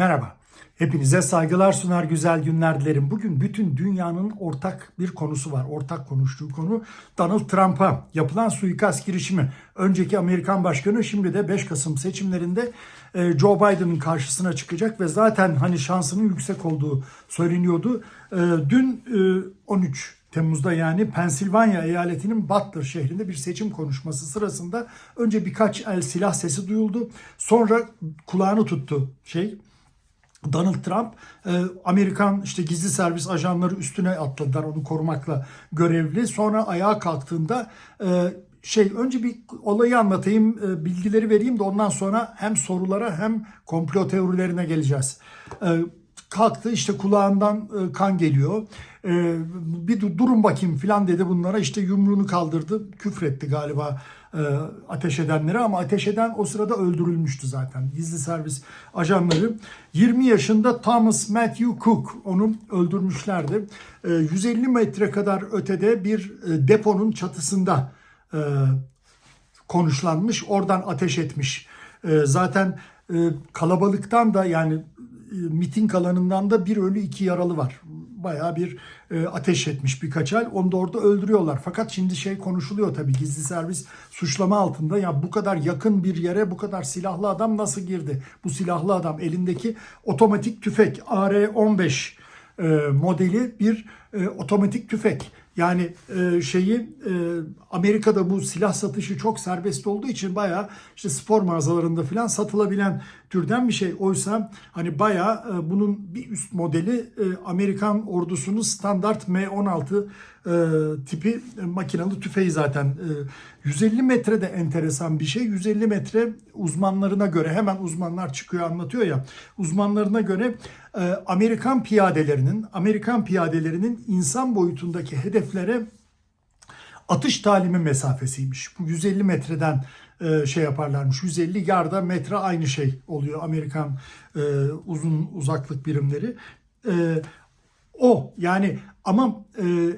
Merhaba. Hepinize saygılar sunar güzel günler dilerim. Bugün bütün dünyanın ortak bir konusu var. Ortak konuştuğu konu Donald Trump'a yapılan suikast girişimi. Önceki Amerikan başkanı şimdi de 5 Kasım seçimlerinde e, Joe Biden'ın karşısına çıkacak ve zaten hani şansının yüksek olduğu söyleniyordu. E, Dün e, 13 Temmuz'da yani Pensilvanya eyaletinin Butler şehrinde bir seçim konuşması sırasında önce birkaç el silah sesi duyuldu. Sonra kulağını tuttu şey Donald Trump e, Amerikan işte gizli servis ajanları üstüne atladılar onu korumakla görevli. Sonra ayağa kalktığında e, şey önce bir olayı anlatayım, e, bilgileri vereyim de ondan sonra hem sorulara hem komplo teorilerine geleceğiz. Kalktı işte kulağından e, kan geliyor. E, bir du- durun bakayım filan dedi bunlara işte yumruğunu kaldırdı küfretti galiba e, ateş edenlere ama ateş eden o sırada öldürülmüştü zaten. Gizli servis ajanları 20 yaşında Thomas Matthew Cook onu öldürmüşlerdi. E, 150 metre kadar ötede bir deponun çatısında konuşlanmış. Oradan ateş etmiş. Zaten kalabalıktan da yani miting alanından da bir ölü iki yaralı var. Bayağı bir e, ateş etmiş birkaç el. Onu da orada öldürüyorlar. Fakat şimdi şey konuşuluyor tabii gizli servis suçlama altında. Ya bu kadar yakın bir yere bu kadar silahlı adam nasıl girdi? Bu silahlı adam elindeki otomatik tüfek AR-15 e, modeli bir e, otomatik tüfek. Yani e, şeyi e, Amerika'da bu silah satışı çok serbest olduğu için bayağı işte spor mağazalarında falan satılabilen türden bir şey. Oysa hani bayağı e, bunun bir üst modeli e, Amerikan ordusunun standart M16 e, tipi makinalı tüfeği zaten. E, 150 metre de enteresan bir şey. 150 metre uzmanlarına göre hemen uzmanlar çıkıyor anlatıyor ya. Uzmanlarına göre Amerikan piyadelerinin Amerikan piyadelerinin insan boyutundaki hedeflere atış talimi mesafesiymiş. Bu 150 metreden e, şey yaparlarmış. 150 yarda metre aynı şey oluyor Amerikan e, uzun uzaklık birimleri. E, o yani ama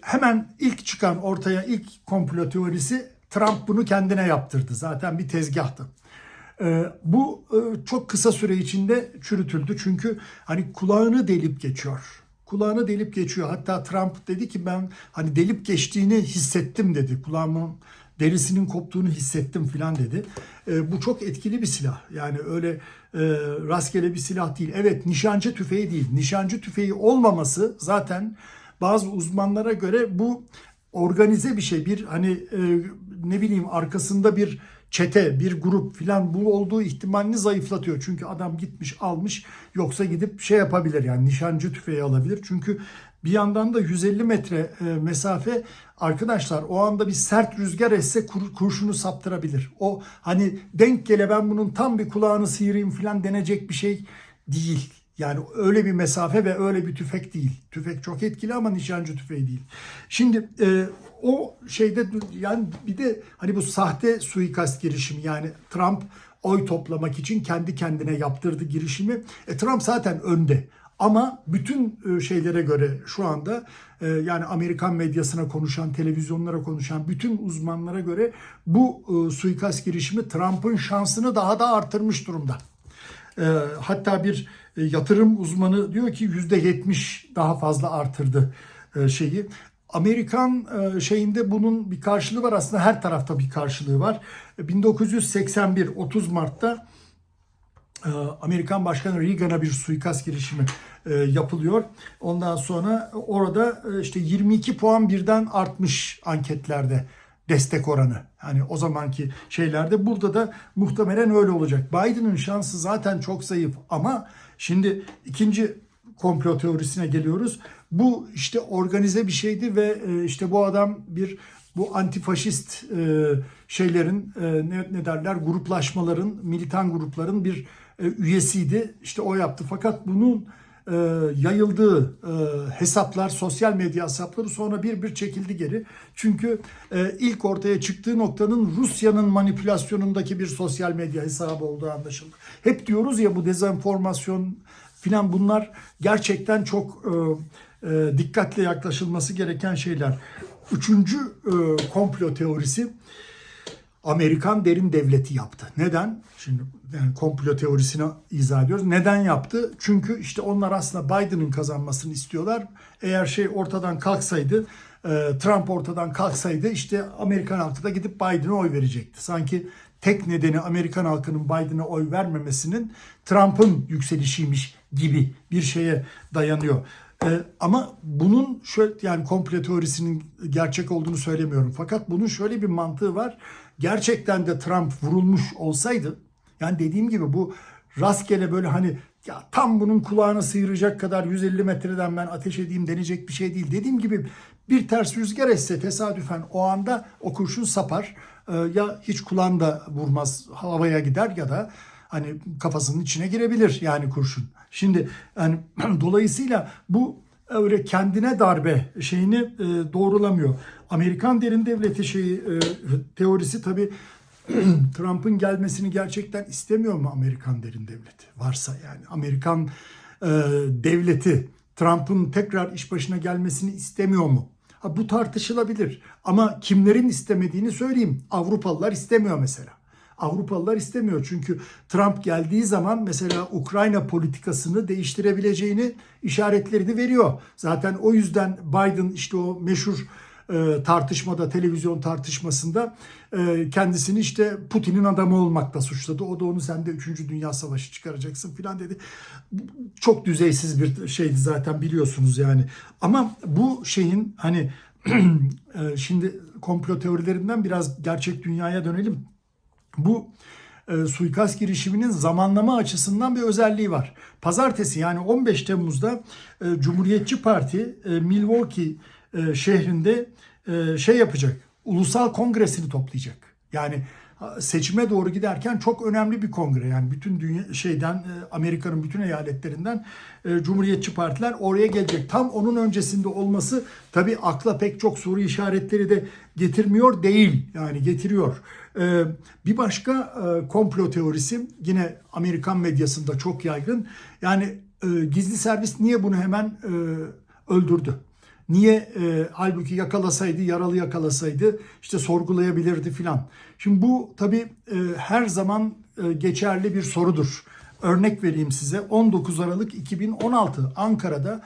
hemen ilk çıkan ortaya ilk komplo teorisi Trump bunu kendine yaptırdı. Zaten bir tezgahtı. Bu çok kısa süre içinde çürütüldü. Çünkü hani kulağını delip geçiyor. Kulağını delip geçiyor. Hatta Trump dedi ki ben hani delip geçtiğini hissettim dedi. Kulağımın derisinin koptuğunu hissettim filan dedi. E, bu çok etkili bir silah. Yani öyle e, rastgele bir silah değil. Evet nişancı tüfeği değil. Nişancı tüfeği olmaması zaten bazı uzmanlara göre bu organize bir şey. Bir hani e, ne bileyim arkasında bir çete, bir grup filan bu olduğu ihtimalini zayıflatıyor. Çünkü adam gitmiş almış yoksa gidip şey yapabilir yani nişancı tüfeği alabilir. Çünkü bir yandan da 150 metre e, mesafe arkadaşlar o anda bir sert rüzgar esse kur- kurşunu saptırabilir. O hani denk gele ben bunun tam bir kulağını sıyırayım filan denecek bir şey değil. Yani öyle bir mesafe ve öyle bir tüfek değil. Tüfek çok etkili ama nişancı tüfeği değil. Şimdi e, o şeyde yani bir de hani bu sahte suikast girişimi yani Trump oy toplamak için kendi kendine yaptırdı girişimi. E, Trump zaten önde. Ama bütün e, şeylere göre şu anda e, yani Amerikan medyasına konuşan, televizyonlara konuşan bütün uzmanlara göre bu e, suikast girişimi Trump'ın şansını daha da artırmış durumda. Hatta bir yatırım uzmanı diyor ki yüzde yetmiş daha fazla artırdı şeyi. Amerikan şeyinde bunun bir karşılığı var aslında her tarafta bir karşılığı var. E, 1981 30 Mart'ta Amerikan Başkanı Reagan'a bir suikast girişimi e, yapılıyor. Ondan sonra orada e, işte 22 puan birden artmış anketlerde destek oranı. Hani o zamanki şeylerde burada da muhtemelen öyle olacak. Biden'ın şansı zaten çok zayıf ama şimdi ikinci komplo teorisine geliyoruz. Bu işte organize bir şeydi ve e, işte bu adam bir bu antifaşist şeylerin ne derler gruplaşmaların, militan grupların bir e, üyesiydi. İşte o yaptı. Fakat bunun e, yayıldığı e, hesaplar, sosyal medya hesapları sonra bir bir çekildi geri. Çünkü e, ilk ortaya çıktığı noktanın Rusya'nın manipülasyonundaki bir sosyal medya hesabı olduğu anlaşıldı. Hep diyoruz ya bu dezenformasyon filan bunlar gerçekten çok e, e, dikkatle yaklaşılması gereken şeyler. Üçüncü e, komplo teorisi Amerikan derin devleti yaptı. Neden? Şimdi yani komplo teorisini izah ediyoruz. Neden yaptı? Çünkü işte onlar aslında Biden'ın kazanmasını istiyorlar. Eğer şey ortadan kalksaydı, e, Trump ortadan kalksaydı işte Amerikan halkı da gidip Biden'a oy verecekti. Sanki tek nedeni Amerikan halkının Biden'a oy vermemesinin Trump'ın yükselişiymiş gibi bir şeye dayanıyor. Ee, ama bunun şöyle yani komplo teorisinin gerçek olduğunu söylemiyorum. Fakat bunun şöyle bir mantığı var. Gerçekten de Trump vurulmuş olsaydı yani dediğim gibi bu rastgele böyle hani ya tam bunun kulağına sıyıracak kadar 150 metreden ben ateş edeyim denecek bir şey değil. Dediğim gibi bir ters rüzgar esse tesadüfen o anda o kurşun sapar. Ee, ya hiç kulağında vurmaz havaya gider ya da hani kafasının içine girebilir yani kurşun. Şimdi yani dolayısıyla bu öyle kendine darbe şeyini e, doğrulamıyor. Amerikan derin devleti şeyi e, teorisi tabii Trump'ın gelmesini gerçekten istemiyor mu Amerikan derin devleti? Varsa yani Amerikan e, devleti Trump'ın tekrar iş başına gelmesini istemiyor mu? Ha, bu tartışılabilir ama kimlerin istemediğini söyleyeyim. Avrupalılar istemiyor mesela. Avrupalılar istemiyor çünkü Trump geldiği zaman mesela Ukrayna politikasını değiştirebileceğini işaretlerini veriyor. Zaten o yüzden Biden işte o meşhur e, tartışmada, televizyon tartışmasında e, kendisini işte Putin'in adamı olmakla suçladı. O da onu sen de 3. Dünya Savaşı çıkaracaksın filan dedi. Çok düzeysiz bir şeydi zaten biliyorsunuz yani. Ama bu şeyin hani e, şimdi komplo teorilerinden biraz gerçek dünyaya dönelim. Bu e, suikast girişiminin zamanlama açısından bir özelliği var. Pazartesi yani 15 Temmuz'da e, Cumhuriyetçi Parti e, Milwaukee e, şehrinde e, şey yapacak. Ulusal kongresini toplayacak. Yani seçime doğru giderken çok önemli bir kongre. Yani bütün dünya şeyden e, Amerika'nın bütün eyaletlerinden Cumhuriyetçi partiler oraya gelecek. Tam onun öncesinde olması tabii akla pek çok soru işaretleri de getirmiyor değil. Yani getiriyor. Bir başka komplo teorisi yine Amerikan medyasında çok yaygın. Yani gizli servis niye bunu hemen öldürdü? Niye e, halbuki yakalasaydı, yaralı yakalasaydı işte sorgulayabilirdi filan. Şimdi bu tabii e, her zaman e, geçerli bir sorudur. Örnek vereyim size. 19 Aralık 2016 Ankara'da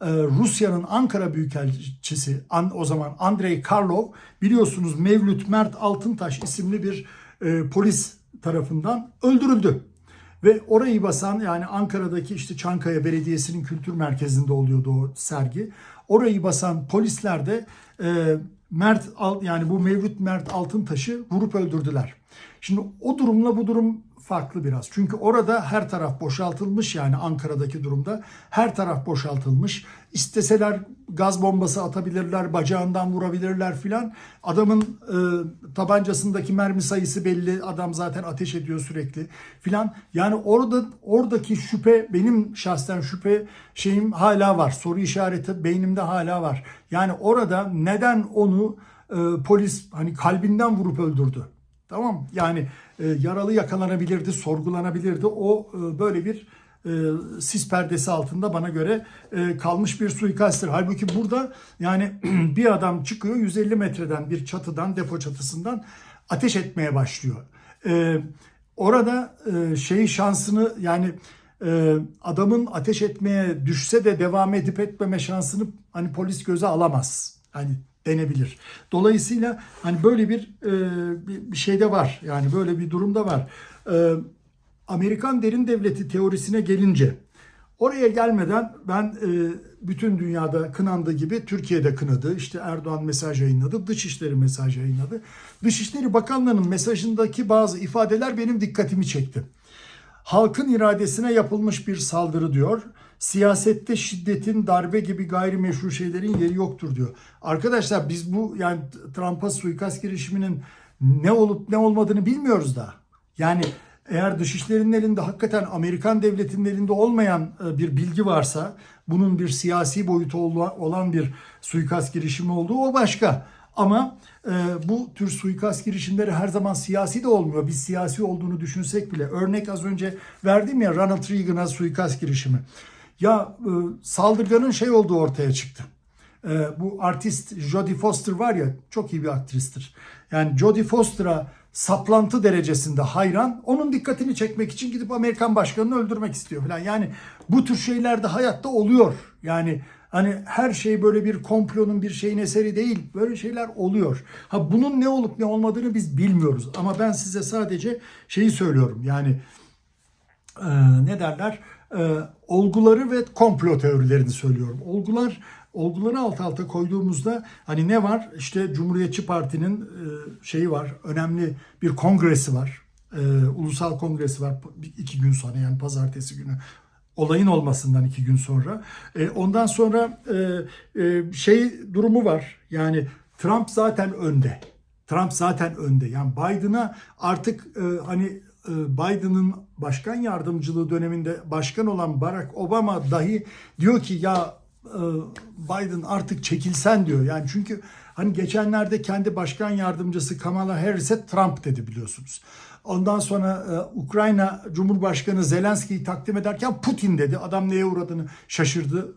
e, Rusya'nın Ankara Büyükelçisi an, o zaman Andrei Karlov biliyorsunuz Mevlüt Mert Altıntaş isimli bir e, polis tarafından öldürüldü. Ve orayı basan yani Ankara'daki işte Çankaya Belediyesi'nin kültür merkezinde oluyordu o sergi. Orayı basan polisler de e, Mert yani bu Mevlüt Mert Altıntaş'ı vurup öldürdüler. Şimdi o durumla bu durum farklı biraz. Çünkü orada her taraf boşaltılmış yani Ankara'daki durumda her taraf boşaltılmış. İsteseler gaz bombası atabilirler, bacağından vurabilirler filan. Adamın e, tabancasındaki mermi sayısı belli. Adam zaten ateş ediyor sürekli filan. Yani orada oradaki şüphe benim şahsen şüphe şeyim hala var. Soru işareti beynimde hala var. Yani orada neden onu e, polis hani kalbinden vurup öldürdü? Tamam yani yaralı yakalanabilirdi, sorgulanabilirdi. O e, böyle bir e, sis perdesi altında bana göre e, kalmış bir suikasttir. Halbuki burada yani bir adam çıkıyor 150 metreden bir çatıdan, depo çatısından ateş etmeye başlıyor. E, orada e, şey şansını yani e, adamın ateş etmeye düşse de devam edip etmeme şansını hani polis göze alamaz. Hani denebilir. Dolayısıyla hani böyle bir e, bir şeyde var. Yani böyle bir durumda var. E, Amerikan derin devleti teorisine gelince oraya gelmeden ben e, bütün dünyada kınandığı gibi Türkiye'de kınadı. İşte Erdoğan mesaj yayınladı, Dışişleri mesaj yayınladı. Dışişleri Bakanlığı'nın mesajındaki bazı ifadeler benim dikkatimi çekti. Halkın iradesine yapılmış bir saldırı diyor. Siyasette şiddetin, darbe gibi gayrimeşru şeylerin yeri yoktur diyor. Arkadaşlar biz bu yani Trump'a suikast girişiminin ne olup ne olmadığını bilmiyoruz da. Yani eğer dışişlerinin elinde hakikaten Amerikan devletinin elinde olmayan e, bir bilgi varsa bunun bir siyasi boyutu olan bir suikast girişimi olduğu o başka. Ama e, bu tür suikast girişimleri her zaman siyasi de olmuyor. Biz siyasi olduğunu düşünsek bile. Örnek az önce verdim ya Ronald Reagan'a suikast girişimi. Ya e, saldırganın şey olduğu ortaya çıktı. E, bu artist Jodie Foster var ya çok iyi bir aktristir. Yani Jodie Foster'a saplantı derecesinde hayran. Onun dikkatini çekmek için gidip Amerikan başkanını öldürmek istiyor falan. Yani bu tür şeyler de hayatta oluyor. Yani hani her şey böyle bir komplonun bir şeyin eseri değil. Böyle şeyler oluyor. Ha bunun ne olup ne olmadığını biz bilmiyoruz. Ama ben size sadece şeyi söylüyorum. Yani e, ne derler? E, olguları ve komplo teorilerini söylüyorum. Olgular olguları alt alta koyduğumuzda hani ne var? İşte Cumhuriyetçi Parti'nin e, şeyi var. Önemli bir kongresi var. E, ulusal kongresi var iki gün sonra yani pazartesi günü olayın olmasından iki gün sonra. E, ondan sonra e, e, şey durumu var. Yani Trump zaten önde. Trump zaten önde. Yani Biden'a artık e, hani Biden'ın başkan yardımcılığı döneminde başkan olan Barack Obama dahi diyor ki ya e, Biden artık çekilsen diyor. Yani çünkü hani geçenlerde kendi başkan yardımcısı Kamala Harris'e Trump dedi biliyorsunuz. Ondan sonra e, Ukrayna Cumhurbaşkanı Zelenski'yi takdim ederken Putin dedi. Adam neye uğradığını şaşırdı.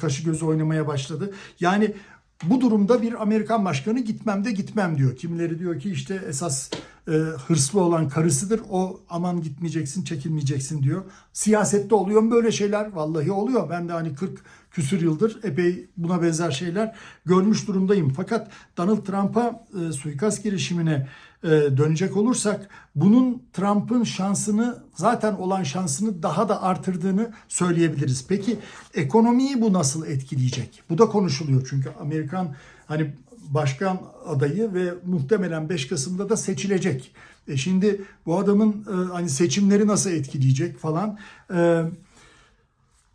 Kaşı gözü oynamaya başladı. Yani bu durumda bir Amerikan başkanı gitmem de gitmem diyor. Kimileri diyor ki işte esas e, hırslı olan karısıdır. O aman gitmeyeceksin, çekilmeyeceksin diyor. Siyasette oluyor mu böyle şeyler? Vallahi oluyor. Ben de hani 40 küsür yıldır epey buna benzer şeyler görmüş durumdayım. Fakat Donald Trump'a e, suikast girişimine e, dönecek olursak bunun Trump'ın şansını zaten olan şansını daha da artırdığını söyleyebiliriz. Peki ekonomiyi bu nasıl etkileyecek? Bu da konuşuluyor çünkü Amerikan hani başkan adayı ve muhtemelen 5 Kasım'da da seçilecek. E şimdi bu adamın e, hani seçimleri nasıl etkileyecek falan. E,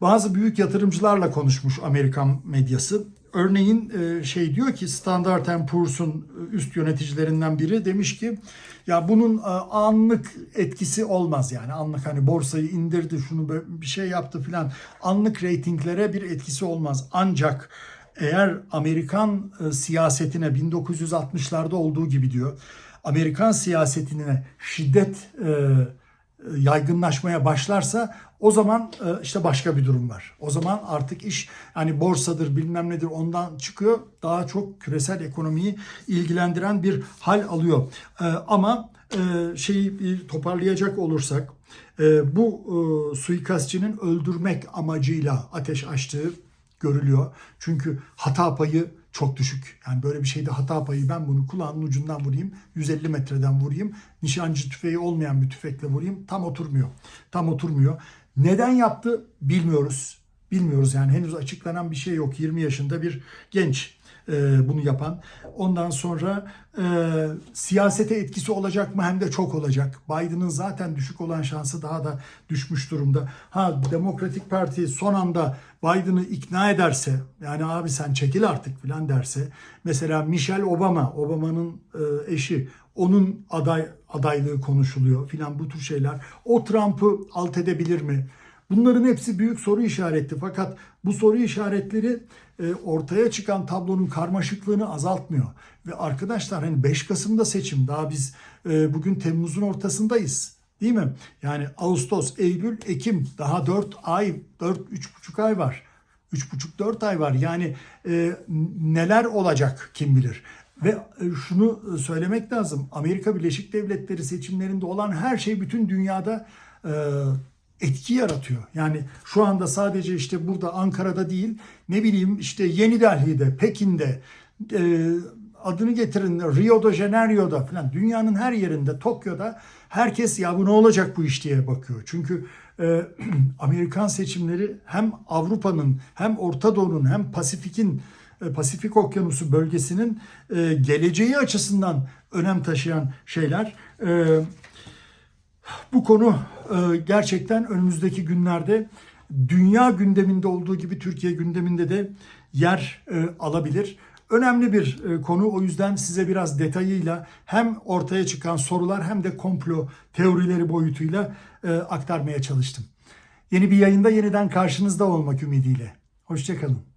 bazı büyük yatırımcılarla konuşmuş Amerikan medyası. Örneğin e, şey diyor ki Standard Poor's'un üst yöneticilerinden biri demiş ki ya bunun e, anlık etkisi olmaz yani anlık hani borsayı indirdi şunu bir şey yaptı filan anlık reytinglere bir etkisi olmaz ancak eğer Amerikan e, siyasetine 1960'larda olduğu gibi diyor Amerikan siyasetine şiddet yaygınlaşmaya başlarsa o zaman e, işte başka bir durum var. O zaman artık iş hani borsadır bilmem nedir ondan çıkıyor. Daha çok küresel ekonomiyi ilgilendiren bir hal alıyor. E, ama e, şeyi toparlayacak olursak bu suikastçının öldürmek amacıyla ateş açtığı görülüyor. Çünkü hata payı çok düşük. Yani böyle bir şeyde hata payı ben bunu kulağının ucundan vurayım, 150 metreden vurayım, nişancı tüfeği olmayan bir tüfekle vurayım tam oturmuyor. Tam oturmuyor. Neden yaptı bilmiyoruz. Bilmiyoruz yani henüz açıklanan bir şey yok. 20 yaşında bir genç e, bunu yapan. Ondan sonra e, siyasete etkisi olacak mı hem de çok olacak. Biden'ın zaten düşük olan şansı daha da düşmüş durumda. Ha Demokratik Parti son anda Biden'ı ikna ederse yani abi sen çekil artık filan derse mesela Michelle Obama Obama'nın e, eşi onun aday adaylığı konuşuluyor filan bu tür şeyler. O Trump'ı alt edebilir mi? Bunların hepsi büyük soru işareti fakat bu soru işaretleri e, ortaya çıkan tablonun karmaşıklığını azaltmıyor. Ve arkadaşlar hani 5 Kasım'da seçim daha biz e, bugün Temmuz'un ortasındayız. Değil mi? Yani Ağustos, Eylül, Ekim daha 4 ay, 4 3,5 ay var. 3,5-4 ay var. Yani e, neler olacak kim bilir. Ve e, şunu söylemek lazım. Amerika Birleşik Devletleri seçimlerinde olan her şey bütün dünyada e, etki yaratıyor. Yani şu anda sadece işte burada Ankara'da değil ne bileyim işte Yeni Delhi'de, Pekin'de e, adını getirin Rio de Janeiro'da falan dünyanın her yerinde Tokyo'da herkes ya bu ne olacak bu iş diye bakıyor. Çünkü e, Amerikan seçimleri hem Avrupa'nın hem Orta Doğu'nun hem Pasifik'in e, Pasifik Okyanusu bölgesinin e, geleceği açısından önem taşıyan şeyler. E, bu konu e, gerçekten önümüzdeki günlerde dünya gündeminde olduğu gibi Türkiye gündeminde de yer e, alabilir. Önemli bir e, konu o yüzden size biraz detayıyla hem ortaya çıkan sorular hem de komplo teorileri boyutuyla aktarmaya çalıştım. Yeni bir yayında yeniden karşınızda olmak ümidiyle. Hoşçakalın.